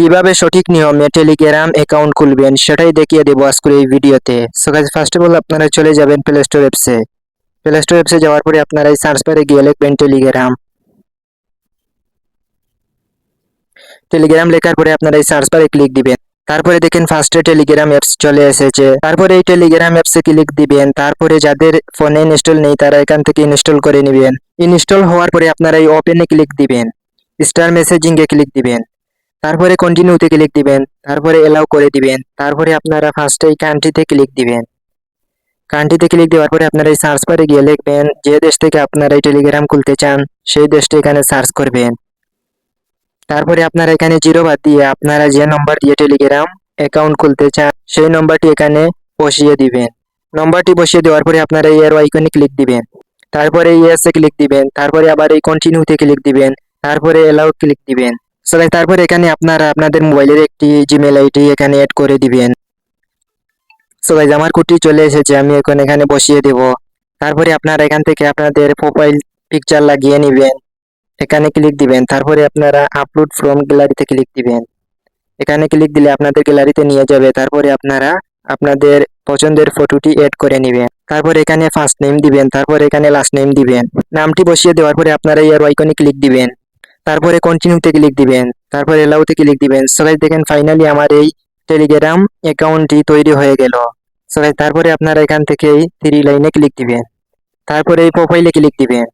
কীভাবে সঠিক নিয়মে টেলিগ্রাম অ্যাকাউন্ট খুলবেন সেটাই দেখিয়ে দেবো আজকের এই ভিডিওতে। So guys first of all আপনারা চলে যাবেন প্লে স্টোর অ্যাপসে প্লে স্টোর অ্যাপসে যাওয়ার পরে আপনারা এই সার্চ বারে গিয়ে লিখবেন টেলিগ্রাম টেলিগ্রাম লেখার পরে আপনারা এই সার্চ বারে ক্লিক দিবেন। তারপরে দেখেন ফার্স্টে টেলিগ্রাম অ্যাপস চলে এসেছে। তারপরে এই টেলিগ্রাম অ্যাপসে ক্লিক দিবেন। তারপরে যাদের ফোনে ইনস্টল নেই, তারা এখান থেকে ইনস্টল করে নেবেন। ইনস্টল হওয়ার পরে আপনারা এই ওপেনে ক্লিক দিবেন। স্টার মেসেজিং এ ক্লিক দিবেন। তারপরে কন্টিনিউতে ক্লিক দিবেন, তারপরে এলাও করে দিবেন, তারপরে আপনারা ফার্স্টে এই কান্ট্রিতে ক্লিক দিবেন। কান্ট্রিতে ক্লিক দেওয়ার পরে আপনারা এই সার্চ বারে গিয়ে লিখবেন, যে দেশ থেকে আপনারা এই টেলিগ্রাম খুলতে চান, সেই দেশটি এখানে সার্চ করবেন। তারপরে আপনারা এখানে জিরো বাদ দিয়ে আপনারা যে নম্বর দিয়ে টেলিগ্রাম অ্যাকাউন্ট খুলতে চান, সেই নম্বরটি এখানে বসিয়ে দিবেন। নম্বরটি বসিয়ে দেওয়ার পরে আপনারা এর আইকনে ক্লিক দিবেন। তারপরে ইয়েস ক্লিক দিবেন, তারপরে আবার এই কন্টিনিউতে ক্লিক দিবেন, তারপরে এলাও ক্লিক দিবেন। সো guys, তারপরে এখানে আপনারা আপনাদের মোবাইলের একটি জিমেল আইডি এখানে অ্যাড করে দিবেন। সো গাইজ আমার কুটি চলে এসেছে আমি এখন এখানে বসিয়ে দেব। তারপরে আপনারা এখান থেকে আপনাদের প্রোফাইল পিকচার লাগিয়ে নেবেন। এখানে ক্লিক দিবেন তারপরে আপনারা আপলোড ফ্রম গ্যালারিতে ক্লিক দিবেন। এখানে ক্লিক দিলে আপনাদের গ্যালারিতে নিয়ে যাবে তারপরে আপনারা আপনাদের পছন্দের ফটোটি এড করে নেবেন। তারপর এখানে ফার্স্ট নেম দিবেন তারপর এখানে লাস্ট নেম দিবেন। নামটি বসিয়ে দেওয়ার পরে আপনারা এর আইকনে ক্লিক দিবেন। তারপরে কন্টিনিউতে ক্লিক দিবেন, তারপরে এলাউতে ক্লিক দিবেন। সবাই দেখেন ফাইনালি আমার এই টেলিগ্রাম অ্যাকাউন্টটি তৈরি হয়ে গেল। সবাই তারপরে আপনারা এখান থেকে এই থ্রি লাইনে ক্লিক দিবেন। তারপরে এই প্রোফাইলে ক্লিক দিবেন।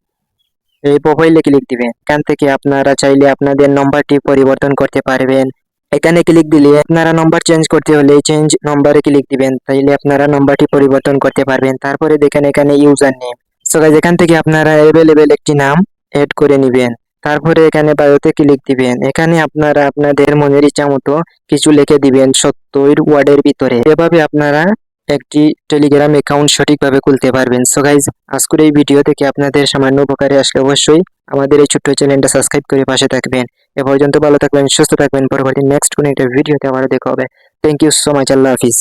এই প্রোফাইলে ক্লিক দিবেন। এখান থেকে আপনারা চাইলে আপনাদের নম্বরটি পরিবর্তন করতে পারবেন। এখানে ক্লিক দিলে আপনারা নম্বর চেঞ্জ করতে হলে চেঞ্জ নম্বরে ক্লিক দিবেন। তাইলে আপনারা নম্বরটি পরিবর্তন করতে পারবেন। তারপরে দেখেন এখানে ইউজার নেম সো গাইজ এখান থেকে আপনারা অ্যাভেলেবেল একটি নাম এড করে নেবেন। তারপরে এখানে বায়োতে ক্লিক দিবেন। এখানে আপনারা আপনাদের মনের ইচ্ছা মতো কিছু লিখে দিবেন সত্তর ওয়ার্ডের ভিতরে। এভাবে আপনারা একটি টেলিগ্রাম অ্যাকাউন্ট সঠিকভাবে খুলতে পারবেন। সো গাইজ আজকের এই ভিডিও থেকে আপনাদের সামান্য উপকারে আসলে অবশ্যই আমাদের এই ছোট্ট চ্যানেলটা সাবস্ক্রাইব করে পাশে থাকবেন। এ পর্যন্ত ভালো থাকবেন, সুস্থ থাকবেন। পরবর্তী নেক্সট কোনো একটা ভিডিওতে আবার দেখা হবে। থ্যাংক ইউ সো মাচ আল্লাহ হাফিজ।